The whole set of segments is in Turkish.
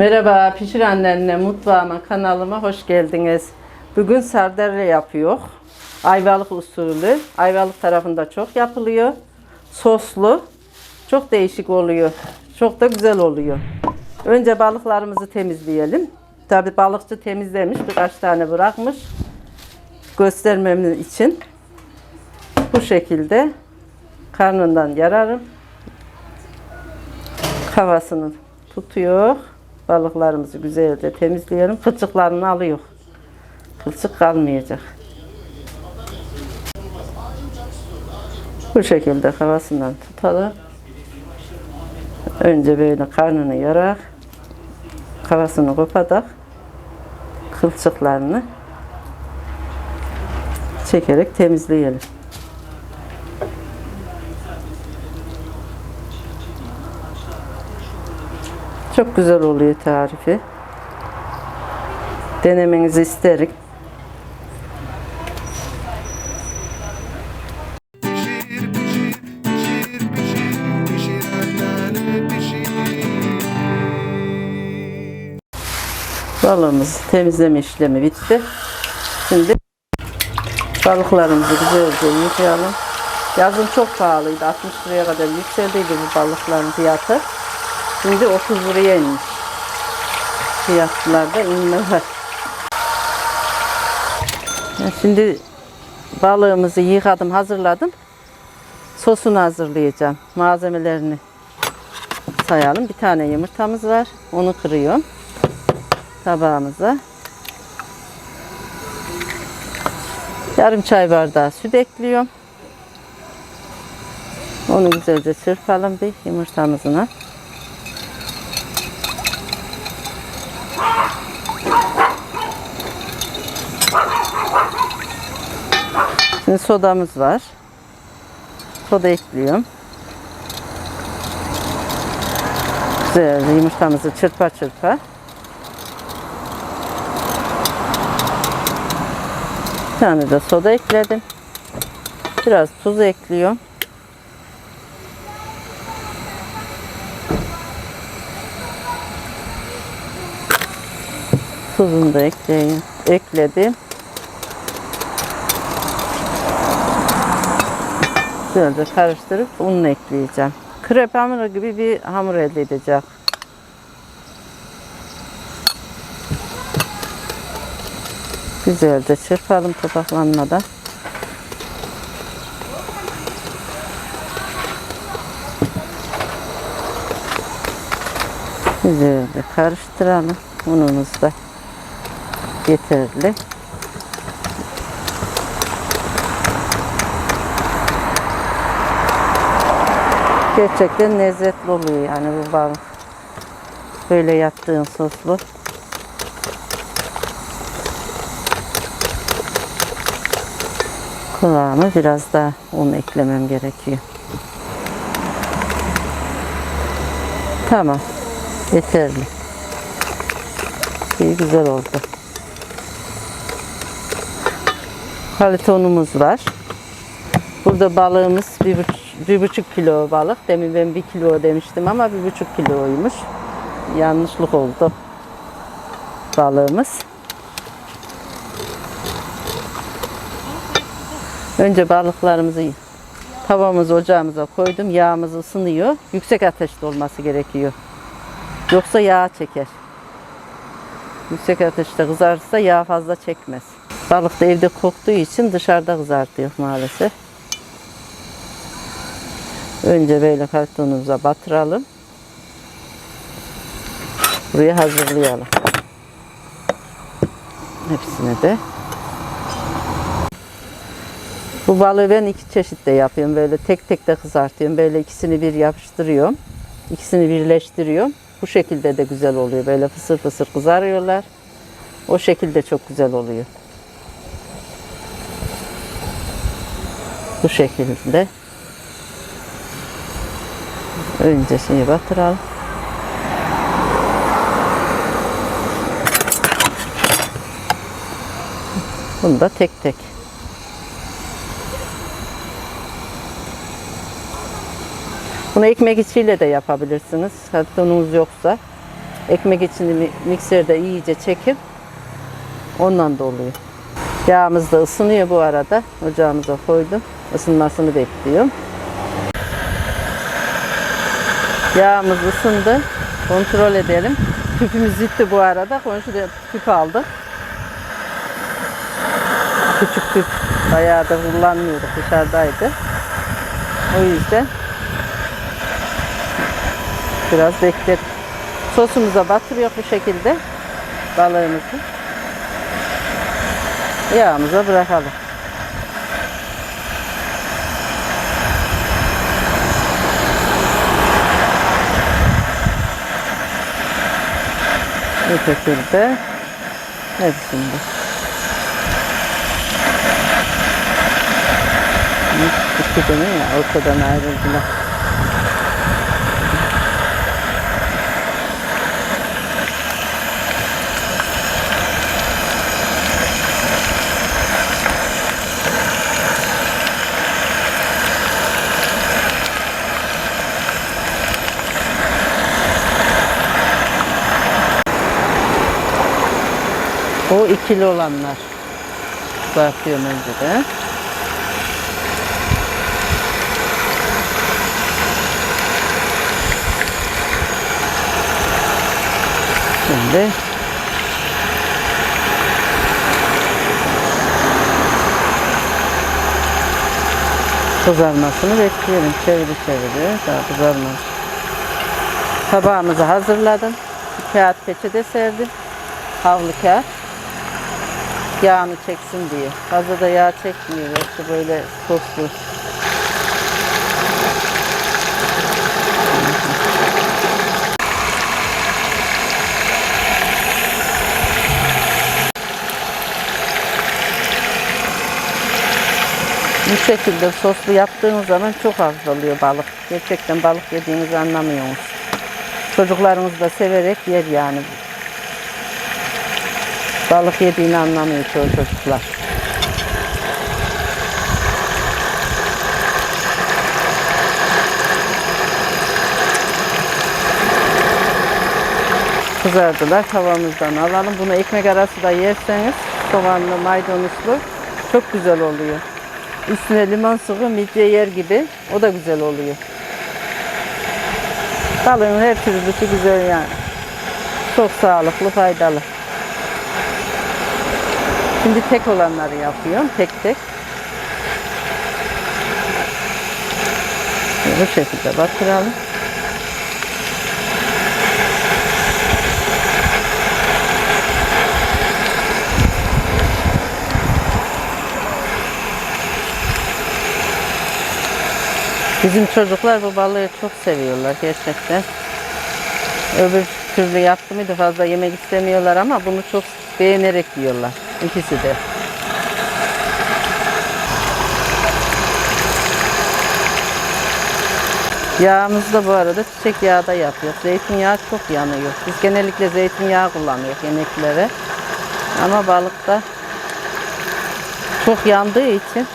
Merhaba, Pişir Annenle Mutfağıma kanalıma hoş geldiniz. Bugün sardalya yapıyor. Ayvalık usulü. Ayvalık tarafında çok yapılıyor. Soslu. Çok değişik oluyor. Çok da güzel oluyor. Önce balıklarımızı temizleyelim. Tabi balıkçı temizlemiş, birkaç tane bırakmış. Göstermem için. Bu şekilde karnından yararım. Kafasını tutuyor. Balıklarımızı güzelce temizleyelim. Kılçıklarını alıyor. Kılçık kalmayacak. Bu şekilde kafasından tutalım. Önce böyle karnını yarak. Kafasını kopadak. Kılçıklarını çekerek temizleyelim. Çok güzel oluyor tarifi. Denemenizi isterim. Balığımızı temizleme işlemi bitti. Şimdi balıklarımızı güzelce yıkayalım. Yazın çok pahalıydı. 60 liraya kadar yükseldiydi bu balıkların fiyatı. Şimdi 30 liraya inmiş. Fiyatlarda inme var. Şimdi balığımızı yıkadım, hazırladım. Sosunu hazırlayacağım. Malzemelerini sayalım. Bir tane yumurtamız var. Onu kırıyorum tabağımıza. Yarım çay bardağı süt ekliyorum. Onu güzelce çırpalım bir yumurtamızına. Şimdi sodamız var. Soda ekliyorum. Güzelce yumurtamızı çırpa çırpa. Bir tane de soda ekledim. Biraz tuz ekliyorum. Tuzunu da ekleyeyim. Ekledim. Güzelce karıştırıp ununu ekleyeceğim. Krep hamuru gibi bir hamur elde edeceğim. Güzelce çırpalım topaklanmadan. Güzelce karıştıralım. Unumuz da yeterli. Gerçekten lezzetli oluyor yani bu balık. Böyle yaptığın soslu. Kıvamı biraz daha un eklemem gerekiyor. Tamam. Yeterli. İyi güzel oldu. Kalite unumuz var. Burada balığımız bir, buç- bir buçuk kilo balık. Demin ben bir kilo demiştim ama bir buçuk kiloymuş. Yanlışlık oldu. Balığımız. Önce balıklarımızı tavamızı ocağımıza koydum. Yağımız ısınıyor. Yüksek ateşte olması gerekiyor. Yoksa yağ çeker. Yüksek ateşte kızarsa yağ fazla çekmez. Balık da evde koktuğu için dışarıda kızartıyor maalesef. Önce böyle kartonumuza batıralım. Buraya hazırlayalım. Hepsini de. Bu balığı ben iki çeşitte yapıyorum. Böyle tek tek de kızartıyorum. Böyle ikisini bir yapıştırıyorum. İkisini birleştiriyorum. Bu şekilde de güzel oluyor. Böyle fısır fısır kızarıyorlar. O şekilde çok güzel oluyor. Bu şekilde. Önce şeyi batıralım. Bunu da tek tek. Bunu ekmek içiyle de yapabilirsiniz. Hatta ununuz yoksa. Ekmek içini mi- mikserde iyice çekip ondan da oluyor. Yağımız da ısınıyor bu arada. Ocağımıza koydum. Isınmasını bekliyorum. Yağımız ısındı. Kontrol edelim. Tüpümüz gitti bu arada. Komşu da tüp aldı. Küçük tüp. Bayağı da kullanmıyorduk. Dışarıdaydı. O yüzden biraz beklet. Sosumuza batırıyor bu şekilde balığımızı. Yağımıza bırakalım. Bu şekilde hepsinde. İki tane ya ortadan ayrıldılar. O ikili olanlar. Bakıyorum önce de. Şimdi kızarmasını bekleyelim. Çeviri çeviri. Daha kızarmaz. Tabağımızı hazırladım. Kağıt peçete serdim. Havlu kağıt. Yağını çeksin diye. Fazla da yağ çekmiyor. Yoksa böyle soslu. Bu şekilde soslu yaptığınız zaman çok az oluyor balık. Gerçekten balık yediğinizi anlamıyorsunuz. Çocuklarınız da severek yer yani. Balık yediğini anlamıyor çoğu çocuklar. Kızardılar. Tavamızdan alalım. Bunu ekmek arası da yerseniz soğanlı, maydanozlu çok güzel oluyor. Üstüne limon sıkı midye yer gibi. O da güzel oluyor. Balığın her türlüsü güzel yani. Çok sağlıklı, faydalı. Şimdi tek olanları yapıyorum. Tek tek. Bu şekilde batıralım. Bizim çocuklar bu balığı çok seviyorlar gerçekten. Öbür türlü yaptı mıydı fazla yemek istemiyorlar ama bunu çok beğenerek yiyorlar. İkisi de. Yağımız da bu arada çiçek yağı da yapıyor. Zeytinyağı çok yanıyor. Biz genellikle zeytinyağı kullanıyoruz yemeklere. Ama balıkta çok yandığı için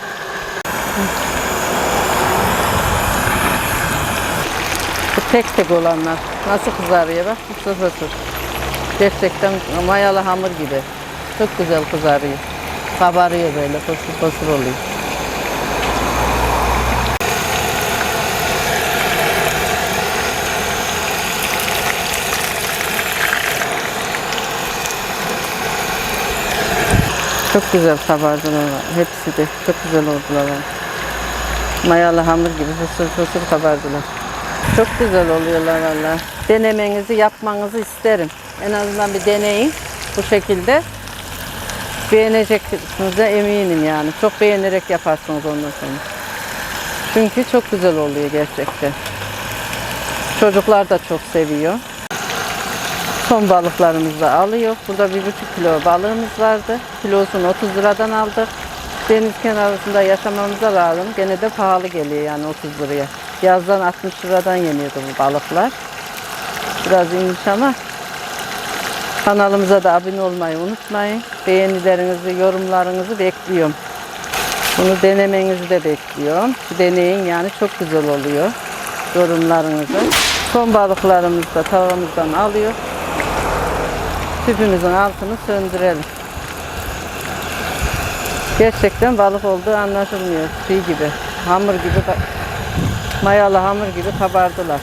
Bu tek tek olanlar. Nasıl kızarıyor bak. Fısır fısır. Gerçekten mayalı hamur gibi. Çok güzel kızarıyor. Kabarıyor böyle. Fısır fısır oluyor. Çok güzel kabardılar. Hepsi de çok güzel oldular. Mayalı hamur gibi fısır fısır kabardılar. Çok güzel oluyorlar valla. Denemenizi, yapmanızı isterim. En azından bir deneyin bu şekilde. Beğeneceksiniz de eminim yani. Çok beğenerek yaparsınız ondan sonra. Çünkü çok güzel oluyor gerçekten. Çocuklar da çok seviyor. Son balıklarımızı da alıyor. Burada bir buçuk kilo balığımız vardı. Kilosunu 30 liradan aldık. Deniz kenarında yaşamamıza rağmen gene de pahalı geliyor yani 30 liraya. Yazdan 60 liradan yeniyordu bu balıklar. Biraz inmiş ama Kanalımıza da abone olmayı unutmayın. Beğenilerinizi, yorumlarınızı bekliyorum. Bunu denemenizi de bekliyorum. Deneyin yani çok güzel oluyor yorumlarınızı. Son balıklarımızı da tavamızdan alıyor. Tüpümüzün altını söndürelim. Gerçekten balık olduğu anlaşılmıyor. Şey gibi, hamur gibi, mayalı hamur gibi kabardılar.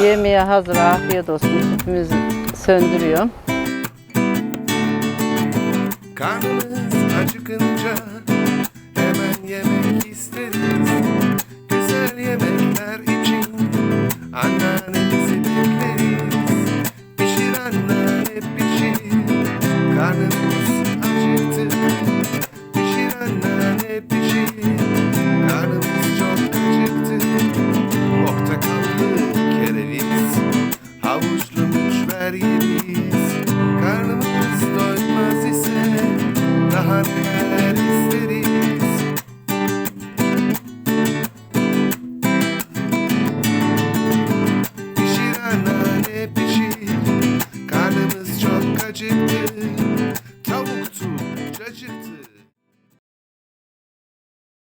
Yemeğe hazır, afiyet olsun. Tüpümüzü söndürüyor. Karnımız acıkınca hemen yemek isteriz. Güzel yemekler için anneannemizi bekleriz. Pişir anneanne pişir, karnımız